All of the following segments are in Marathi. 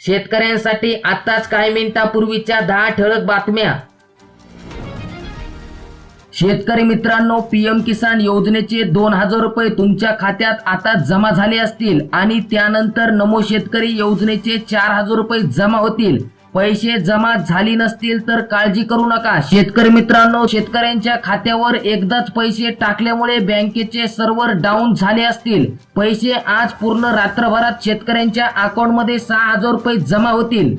शेतकऱ्यांसाठी आताच काही मिनिटापूर्वीच्या दहा ठळक बातम्या. शेतकरी मित्रांनो पीएम किसान योजनेचे दोन हजार रुपये तुमच्या खात्यात आता जमा झाले असतील आणि त्यानंतर नमो शेतकरी योजनेचे चार हजार रुपये जमा होतील. पैसे जमा झाली नसतील तर काळजी करू नका. शेतकरी मित्रांनो शेतकऱ्यांच्या खात्यावर एकदाच पैसे टाकल्यामुळे बँकेचे सर्व्हर डाऊन झाले असतील. पैसे आज पूर्ण रात्रभरात शेतकऱ्यांच्या अकाउंटमध्ये सहा हजार रुपये जमा होतील.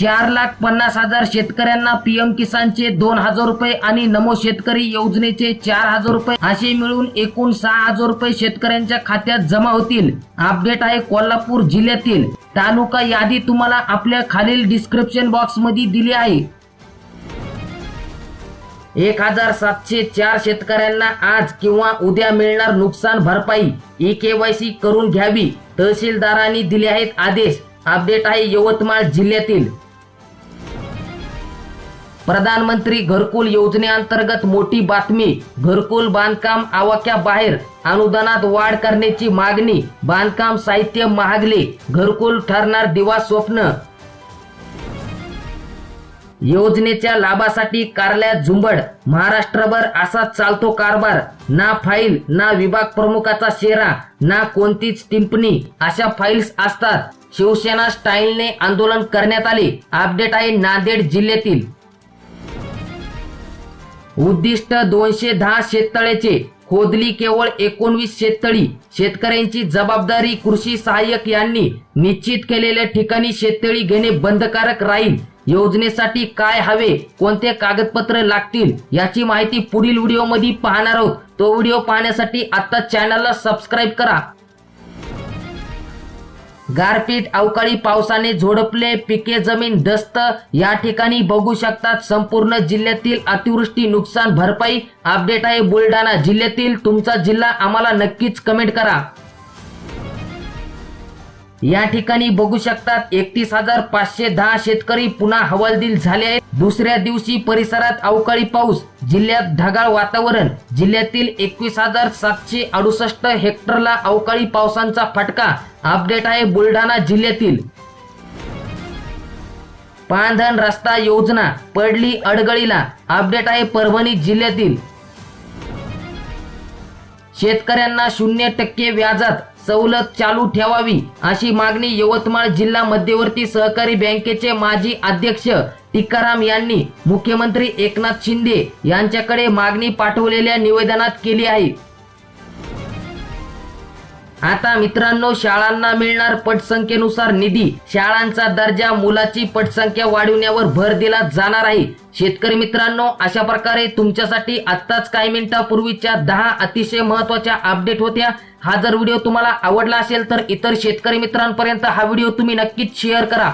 चार लाख पन्नास हजार शेतकऱ्यांना पीएम किसानचे दोन हजार रुपये आणि नमो शेतकरी योजनेचे चार हजार रुपये. असे मिळून एकूण सहा हजार रुपये शेतकऱ्यांच्या खात्यात जमा होतील. अपडेट आहे कोल्हापूर जिल्ह्यातील. तालुका यादी तुम्हाला आपल्या खालील डिस्क्रिप्शन बॉक्समध्ये दिली आहे. एक हजार सातशे चार शेतकऱ्यांना आज किंवा उद्या मिळणार नुकसान भरपाई. ई केवायसी करून घ्यावी. तहसीलदारांनी दिले आहेत आदेश. अपडेट आहे यवतमाळ जिल्ह्यातील. प्रधानमंत्री घरकुल योजनेअंतर्गत मोठी बातमी घरकुल बांधकाम आवाक्याबाहेर अनुदानात वाढ करण्याची मागणी बांधकाम साहित्य महागले घरकुल ठरणार दिवा स्वप्न. योजनेच्या लाभासाठी कार्यालयात झुंबड महाराष्ट्रभर असा चालतो कारभार ना फाईल ना विभाग प्रमुखाचा शेरा ना कोणतीच टिंपणी अशा फाईल्स असतात. शिवसेना स्टाईलने आंदोलन करण्यात आले. अपडेट आहे नांदेड जिल्ह्यातील. उद्दिष्ट दोनशे दहा शेततळ्याचे. खोदली केवळ एकोणवीस शेततळी. शेतकऱ्यांची जबाबदारी कृषी सहाय्यक यांनी निश्चित केलेल्या ठिकाणी शेततळी घेणे बंधकारक राहील. योजनेसाठी काय हवे कोणते कागदपत्र लागतील याची माहिती पुढील व्हिडिओमध्ये पाहणार आहोत. तो व्हिडिओ पाहण्यासाठी आता चॅनलला सबस्क्राईब करा. गारपीट अवकाळी पावसाने झोडपले पिके जमीन दस्त या ठिकाणी बघू शकतात. संपूर्ण जिल्ह्यातील अतिवृष्टी नुकसान भरपाई अपडेट आहे बुलढाणा जिल्ह्यातील. तुमचा जिल्हा आम्हाला नक्कीच कमेंट करा. या ठिकाणी बघू शकतात एकतीस हजार पाचशे दहा शेतकरी पुन्हा हवालदिल झाले आहेत. दुसऱ्या दिवशी परिसरात अवकाळी पाऊस जिल्ह्यात ढगाळ वातावरण जिल्ह्यातील एकवीस हजार सातशे अडुसष्ट हेक्टरला अवकाळी पावसांचा फटका. अपडेट आहे बुलढाणा जिल्ह्यातील. पांधन रस्ता योजना पडली अडगळीला. अपडेट आहे परभणी जिल्ह्यातील. शेतकऱ्यांना शून्य टक्के व्याजात सवलत चालू ठेवावी अशी मागणी यवतमाळ जिल्हा मध्यवर्ती सहकारी बँकेचे माजी अध्यक्ष टिकाराम यांनी मुख्यमंत्री एकनाथ शिंदे यांच्याकडे मागणी पाठवलेल्या निवेदनात केली आहे. आता मित्रांनो शाळांना मिळणार पटसंख्येनुसार निधी. शाळांचा दर्जा मुलाची पटसंख्या वाढविण्यावर भर दिला जाणार आहे. शेतकरी मित्रांनो अशा प्रकारे तुमच्यासाठी आत्ताच काही मिनिटापूर्वीच्या दहा अतिशय महत्त्वाच्या अपडेट होत्या. हा जर व्हिडिओ तुम्हाला आवडला असेल तर इतर शेतकरी मित्रांपर्यंत हा व्हिडिओ तुम्ही नक्कीच शेअर करा.